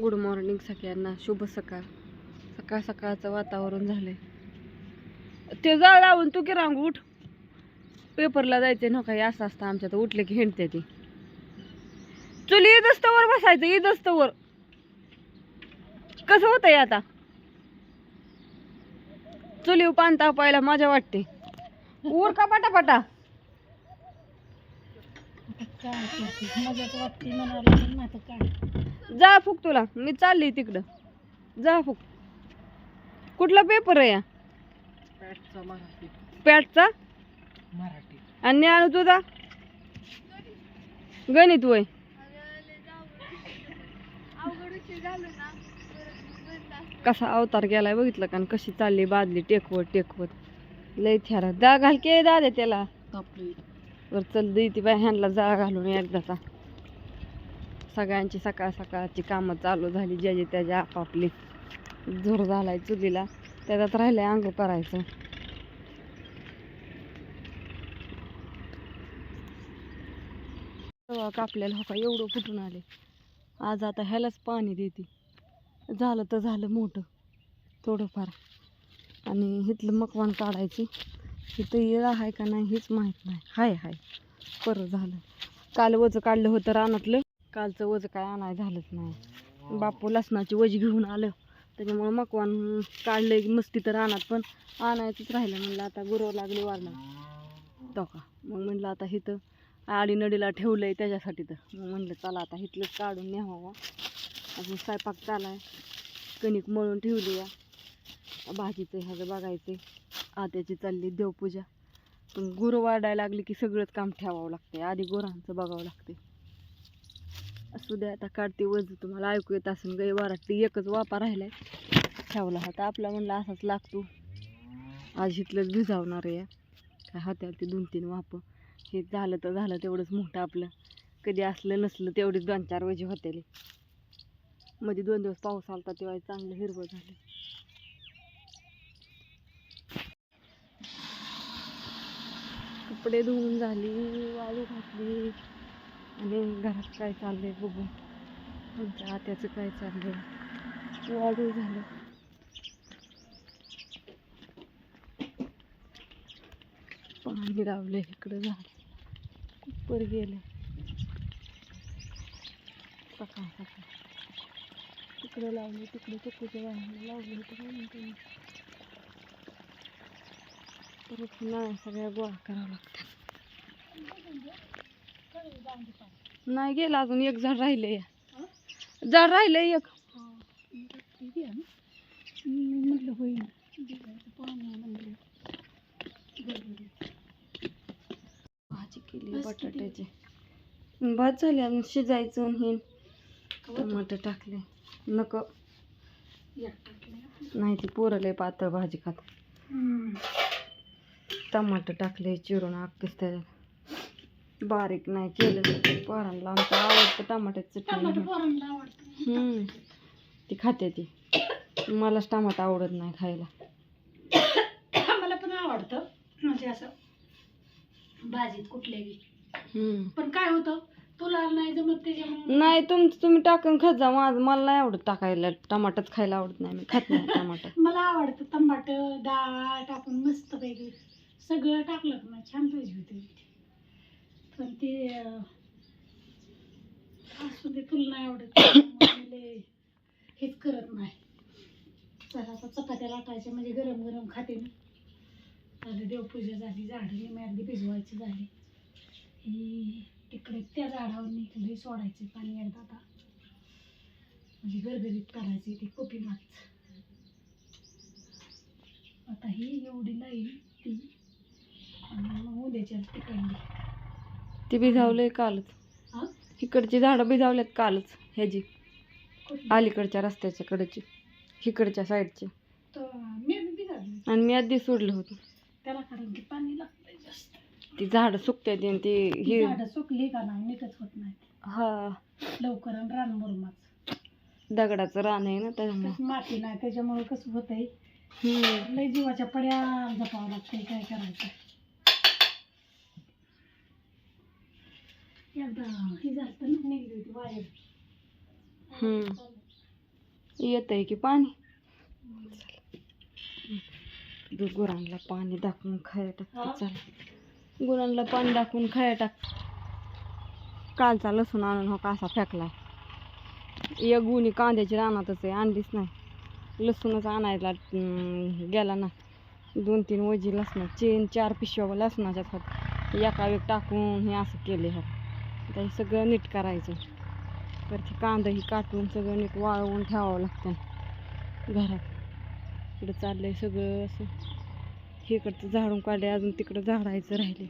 Good morning सगळ्यांना. शुभ सकाळ. सकाळ सकाळचं वातावरण झालंय. ते जा लावून तू की रांग उठ. पेपरला जायचं ना काही असं असतं आमच्या तर उठले की हिंडते ती. चुली ईद वर बसायचं ईद वर. कसं होतंय आता? चुलीव पान तापायला मजा वाटते. उर का पटापटा? जा फुक तुला. मी चालली तिकडं. जा फुक. कुठला पेपर आहे या? पॅटचा मराठी. आणि ज्ञान तुझा? गणित वय. कसा अवतार गेलाय बघितलं का? आणि कशी चालली बादली टेकवत टेकवत. लय थ्यारा जा घाल के दादे त्याला. चल दी ती बाय ह्यांना जा घालून एकदाचा. सगळ्यांची सकाळ सकाळची कामं चालू झाली ज्याची त्याच्या आपापली. जोर झालाय चुलीला. त्याच्यात राहिलंय अंग करायचं. तेव्हा कापलेलं हो एवढं फुटून आले. आज आता ह्यालाच पाणी देते. झालं तर झालं मोठं थोडंफार. आणि इथलं मकवान काढायची. इथं येळा आहे का नाही हेच माहीत नाही. हाय हाय. बरं झालं. काल वचं काढलं होतं रानातलं. कालचं वज काय आणाय झालंच नाही. बापू लसणाची वज घेऊन आलं. त्याच्यामुळं मकवान काढलं की मस्ती तर आणत पण आणायचंच राहिलं म्हणलं आता गुरव लागली वारला तो का? मग म्हणलं आता हिथं आडी नडीला ठेवलंय त्याच्यासाठी तर. मग म्हणलं चला आता हिथलंच काढून न्यावा. अजून स्वयंपाक चालाय. कणिक मळून ठेवली या भाजीचं ह्याचं बघायचं आत्याची चालली देवपूजा. पण गुरं वाढायला लागली की सगळंच काम ठेवावं लागते आधी गुरांचं बघावं लागते असू द्या आता काढते वज तुम्हाला ऐकू येत असून गाई वाराटी एकच वापा राहिलाय. ठेवला होता आपला म्हणला असाच लागतो. आज इथलंच भिजावणार आहे. काय हात्यावरती दोन तीन वाप. हे झालं तर झालं तेवढंच मोठं आपलं. कधी असलं नसलं तेवढीच दोन चार वजे होते मध्ये दोन दिवस पाऊस आलता तेव्हा चांगलं हिरवं झालं. कपडे धुवून झाली वाळू घातली. आणि घरात काय चाललंय बघू आमच्या आत्याचं काय चाललंय. वाढू झालं. पाणी लावलं इकडं झालं कुपर गेलं सकाळ सकाळ. तिकडे लावलं तिकडे चक्कूच्या वाहन लावले होतं काय म्हणते परत नाही सगळ्या गोळा करावं लागतात. नाही गेलं अजून एक झाड राहिले. या झाड राहिले एक. म्हटलं होईल भाजी केली बटाट्याची. भात झाली अजून शिजायचं आणि हे. टमाटर टाकले. नको. नाही ती पोरं लय पातळ भाजी खात टमाटर टाकले चिरून अख्खीच त्याच्यात बारीक नाही केलं पोरांना आमचं आवडतं टमाट्याची चटणी. हम्म. ती खाते ती. मलाच टमाटा आवडत नाही खायला. मला पण आवडतं. म्हणजे असं भाजीत कुठल्याही. पण काय होतं? तुला नाही जमत त्याच्यामुळे. नाही तुमचं तुम्ही टाकून खात जा. माझं मला नाही आवडत टाकायला. टमाटच खायला आवडत नाही. मी खात नाही टमाटर मला आवडतं टमाट डाळ टाकून मस्त पैकी सगळं टाकलं छान पाहिजे होते. पण ते असू दे तुला नाही आवडत मी हेच करत नाही. चला आता चपात्या लाटायच्या म्हणजे गरम गरम खाते मी. झालं देवपूजा झाली झाडं निम्मी अर्धी भिजवायची झाली. ही तिकडे त्या झाडावर निघले सोडायचे पाणी एकदा आता. म्हणजे गरगरीत करायचे ते कोपी मागच. आता ही एवढी लाईल ती. मग उद्याच्या तिकडली ती भिजावलंय कालच. इकडची झाडं भिजावल्यात कालच ह्याची? अलीकडच्या रस्त्याच्या कडची इकडच्या साईडची. आणि मी आधी सोडलं होतं. त्याला कारण की पाणी लागतंय जास्त. ती झाडं सुकतात आणि ती ही झाडं सुकली का नाही नीटच होत नाही हा. लवकर आणि रान मुरमाच दगडाचं रान आहे ना त्याच्यामुळे. माती नाही त्याच्यामुळे कसं होतंय? लय जीवाच्या पड्या जपावं लागतंय काय करायचं? एकदा ही झालं ना निघली होती बाहेर हम्म. येतंय की पाणी? गुरांना पाणी टाकून खाया टाकते चला. गुरांना पाणी टाकून खाया टाक. कालचा लसूण आणून हो कसा फेकलाय. एक गुणी कांद्याची रानातच आहे आणलीच नाही. लसूणच आणायला गेला ना. दोन तीन वजी लसणं चेन चार पिशव्या लसणाच्या खात एका वेळ टाकून हे असं केले हो. आता हे सगळं नीट करायचं. तर ते कांदाही काटून सगळं नीट वाळवून ठेवावं लागतं. घरात. इकडं चाललंय सगळं असं. इकडचं झाडून काढले अजून तिकडं झाडायचं राहिले